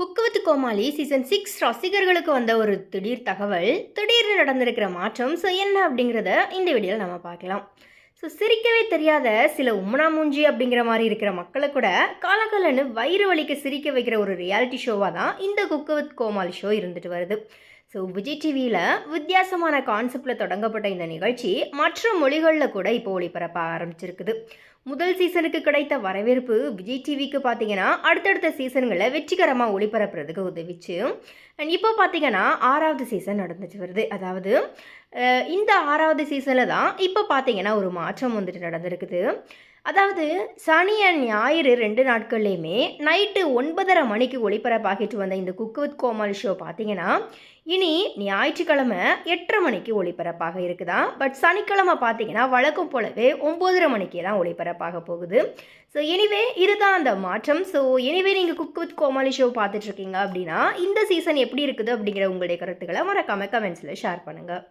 குக்குவத்து கோமாளி season six ரசிகர்களுக்கு வந்த ஒரு திடீர் தகவல் திடீர்னு நடந்திருக்கிற மாற்றம் ஸோ என்ன அப்படிங்கிறத இந்த வீடியோவில் நம்ம பார்க்கலாம். ஸோ சிரிக்கவே தெரியாத சில உம்மனா மூஞ்சி அப்படிங்கிற மாதிரி இருக்கிற மக்களை கூட காலக்கலன்னு வயிறு வலிக்க சிரிக்க வைக்கிற ஒரு ரியாலிட்டி ஷோவாக தான் இந்த குக்குவத் கோமாளி ஷோ இருந்துட்டு வருது. ஸோ விஜய் டிவியில் வித்தியாசமான கான்செப்டில் தொடங்கப்பட்ட இந்த நிகழ்ச்சி மற்ற மொழிகளில் கூட இப்போ ஒளிபரப்ப ஆரம்பிச்சிருக்குது. முதல் சீசனுக்கு கிடைத்த வரவேற்பு விஜய் டிவிக்கு பார்த்தீங்கன்னா அடுத்தடுத்த சீசன்களை வெற்றிகரமாக ஒளிபரப்புறதுக்கு உதவிச்சு அண்ட் இப்போ பார்த்தீங்கன்னா ஆறாவது சீசன் நடந்துச்சு வருது. அதாவது இந்த ஆறாவது சீசனில் தான் இப்போ பார்த்தீங்கன்னா ஒரு மாற்றம் வந்துட்டு நடந்திருக்குது. அதாவது சனி அண்ட் ஞாயிறு ரெண்டு நாட்கள்லையுமே நைட்டு ஒன்பதரை மணிக்கு ஒளிபரப்பாகிட்டு வந்த இந்த குக் வித் கோமாளி ஷோ பார்த்தீங்கன்னா இனி ஞாயிற்றுக்கிழமை எட்டரை மணிக்கு ஒளிபரப்பாக இருக்குதான் பட் சனிக்கிழமை பார்த்தீங்கன்னா வழக்கம் போலவே ஒம்போதரை மணிக்கே தான் ஒளிபரப்பாக போகுது. ஸோ எனிவே இதுதான் அந்த மாற்றம். ஸோ எனிவே நீங்கள் குக் வித் கோமாளி ஷோ பார்த்துட்ருக்கீங்க அப்படின்னா இந்த சீசன் எப்படி இருக்குது அப்படிங்கிற உங்களுடைய கருத்துக்களை மறக்காமல் கமெண்ட்ஸில் ஷேர் பண்ணுங்கள்